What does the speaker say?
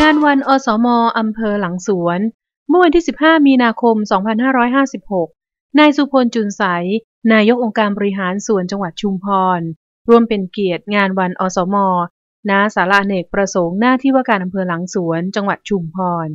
งานวันอสมอำเภอหลังสวน เมื่อวันที่ 15 มีนาคม 2556 นายสุพลจุนใส นายกองค์การบริหารส่วนจังหวัดชุมพร ร่วมเป็นเกียรติงานวันอสมณศาลาเนกประสงค์หน้าที่ว่าการอำเภอหลังสวน จังหวัดชุมพร